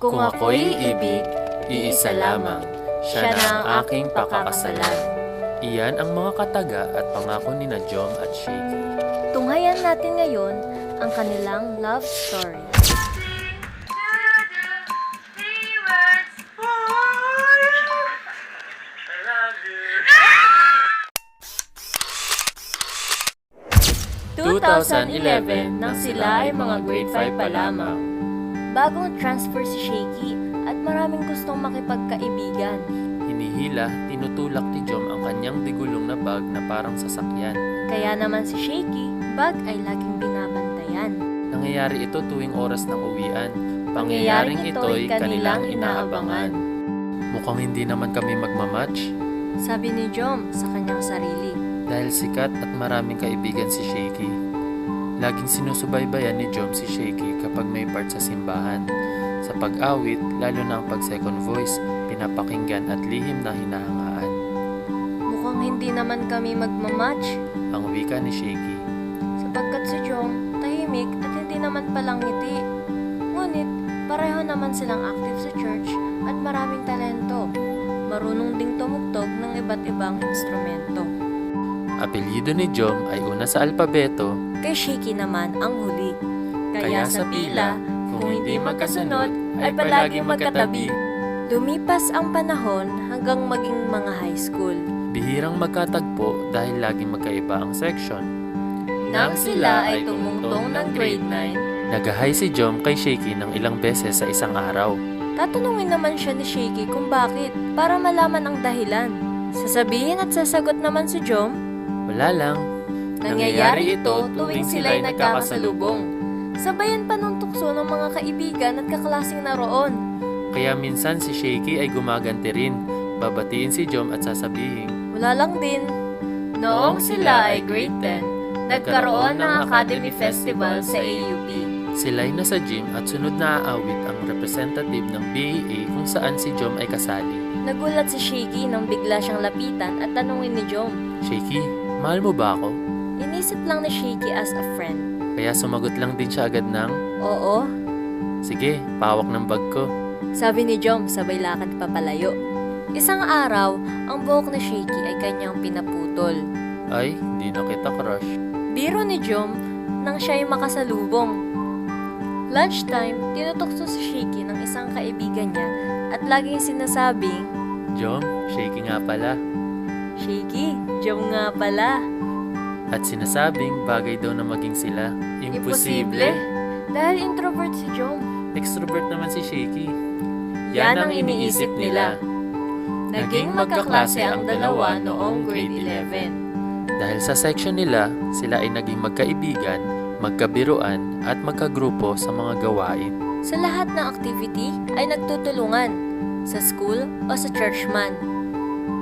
Kung ako'y ibig, iisa lamang. Siya na ang aking pakakasalan. Iyan ang mga kataga at pangako ni na Jom at Shaky. Tunghayan natin ngayon ang kanilang love story. you. 2011 nang sila ay mga grade 5 pa lamang. Bagong transfer si Shaky at maraming gustong makipagkaibigan. Hinihila, tinutulak ni Jom ang kanyang digulong na bag na parang sasakyan. Kaya naman si Shaky, bag ay laging binabantayan. Nangyayari ito tuwing oras ng uwian. Pangyayaring ito'y kanilang inaabangan. Mukhang hindi naman kami magmamatch Sabi ni Jom sa kanyang sarili. dahil sikat at maraming kaibigan si Shaky. Laging sinusubaybayan ni Jom si Shaky kapag may part sa simbahan. Sa pag-awit, lalo na ang pag-second voice, pinapakinggan at lihim na hinahangaan. Mukhang hindi naman kami magmamatch Ang wika ni Shaky. sapagkat si Jom tahimik at hindi naman palang ngiti. Ngunit pareho naman silang active sa church at maraming talento. Marunong ding tumugtog ng iba't ibang instrumento. Apelyido ni Jom ay una sa alpabeto, Kay Shiki naman ang huli. kaya sa pila, kung hindi magkasunod, ay palaging magkatabi. Lumipas ang panahon hanggang maging mga high school. Bihirang magkatagpo dahil laging magkaiba ang section. Nang sila ay tumungtong ng grade 9, Nagahay si Jom kay Shaky ng ilang beses sa isang araw. tatanungin naman siya ni Shaky kung bakit para malaman ang dahilan. Sasabihin at sasagot naman si Jom, Wala lang. Nangyayari ito tuwing sila'y nagkakasalubong. Sabayan pa ng tukso ng mga kaibigan at kaklasing naroon. Kaya minsan si Shaky ay gumaganti rin. Babatiin si Jom at sasabihin, Wala lang din. Noong sila ay grade 10, nagkaroon ng Academy Festival sa AUP. sila'y nasa gym at sunod na aawit ang representative ng BAA kung saan si Jom ay kasali. Nagulat si Shaky nang bigla siyang lapitan at tanungin ni Jom. Shaky, mahal mo ba ako? Inisip lang ni Shaky as a friend. Kaya sumagot lang din siya agad ng, Oo, Sige, pawak ng bag ko. sabi ni Jom sabay lakad papalayo. Isang araw, ang buhok ni Shaky ay kanyang pinaputol. Ay, hindi na kita crush. Biro ni Jom nang siya ay makasalubong. Lunchtime, tinutokso si Shaky ng isang kaibigan niya at laging sinasabing, Jom, Shaky nga pala. Shaky, Jom nga pala. At sinasabing bagay daw na maging sila. Imposible. Dahil introvert si Jom. Extrovert naman si Shaky. Yan ang iniisip nila. Naging magkaklase ang dalawa noong grade 11. Dahil sa section nila, sila ay naging magkaibigan, magkabiruan at magkagrupo sa mga gawain. Sa lahat ng activity ay nagtutulungan. Sa school o sa church man.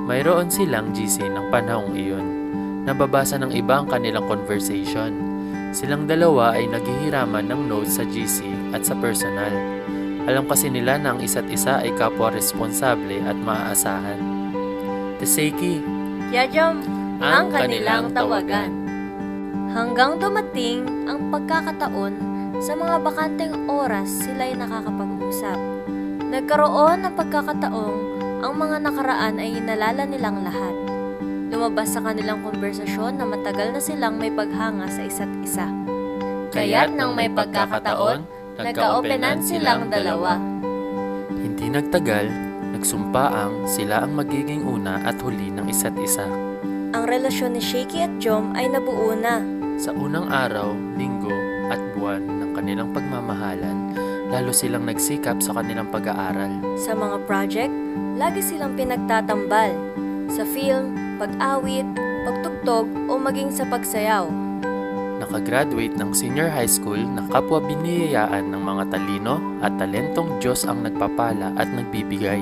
Mayroon silang GC ng panahong iyon. Nababasa ng iba ang kanilang conversation. Silang dalawa ay naghihiraman ng notes sa GC at sa personal. Alam kasi nila na ang isa't isa ay kapwa responsable at maaasahan. Teseki, Kaya Jom, ang kanilang tawagan. Hanggang dumating ang pagkakataon sa mga bakanteng oras sila'y nakakapag-usap. Nagkaroon ng pagkakataong ang mga nakaraan ay inalala nilang lahat. Lumabas sa kanilang konversasyon na matagal na silang may paghanga sa isa't isa. Kaya't nang may pagkakataon, nagka-openan silang dalawa. Hindi nagtagal, nagsumpaang sila ang magiging una at huli ng isa't isa. Ang relasyon ni Shaky at Jom ay nabuo na. Sa unang araw, linggo at buwan ng kanilang pagmamahalan, lalo silang nagsikap sa kanilang pag-aaral. Sa mga project, lagi silang pinagtatambal. Sa film, pag-awit, pagtugtog o maging sa pagsayaw. Nakagraduate ng senior high school na kapwa biniyayaan ng mga talino at talentong Diyos ang nagpapala at nagbibigay.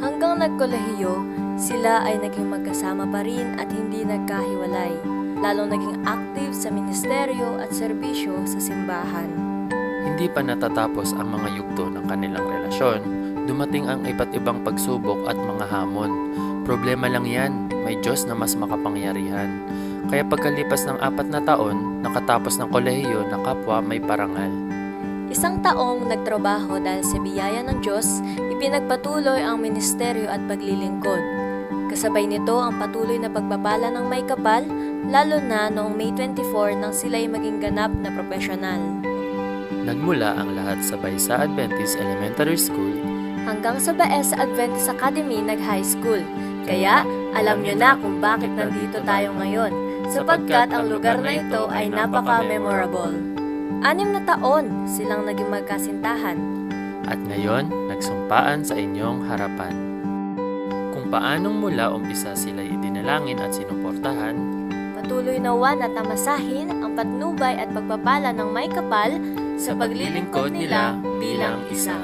Hanggang nagkolehiyo, sila ay naging magkasama pa rin at hindi nagkahiwalay. Lalong naging active sa ministeryo at serbisyo sa simbahan. Hindi pa natatapos ang mga yugto ng kanilang relasyon, dumating ang iba't ibang pagsubok at mga hamon. Problema lang yan, may Diyos na mas makapangyarihan. Kaya pagkalipas ng apat na taon, nakatapos ng kolehiyo na kapwa may parangal. Isang taong nagtrabaho dahil sa biyaya ng Diyos, ipinagpatuloy ang ministeryo at paglilingkod. Kasabay nito ang patuloy na pagpapala ng may kapal, lalo na noong May 24 nang sila'y maging ganap na profesional. Nagmula ang lahat sa Baysa Adventist Elementary School Hanggang sa Baes Adventist Academy nag-high school. Kaya alam nyo na kung bakit nandito tayo ngayon, sapagkat ang lugar na ito ay napaka-memorable. Anim na taon silang naging magkasintahan. at ngayon nagsumpaan sa inyong harapan. Kung paanong mula umpisa sila idinalangin at sinuportahan, Patuloy nawa na tamasahin ang patnubay at pagpapala ng may kapal sa paglilingkod nila bilang isa.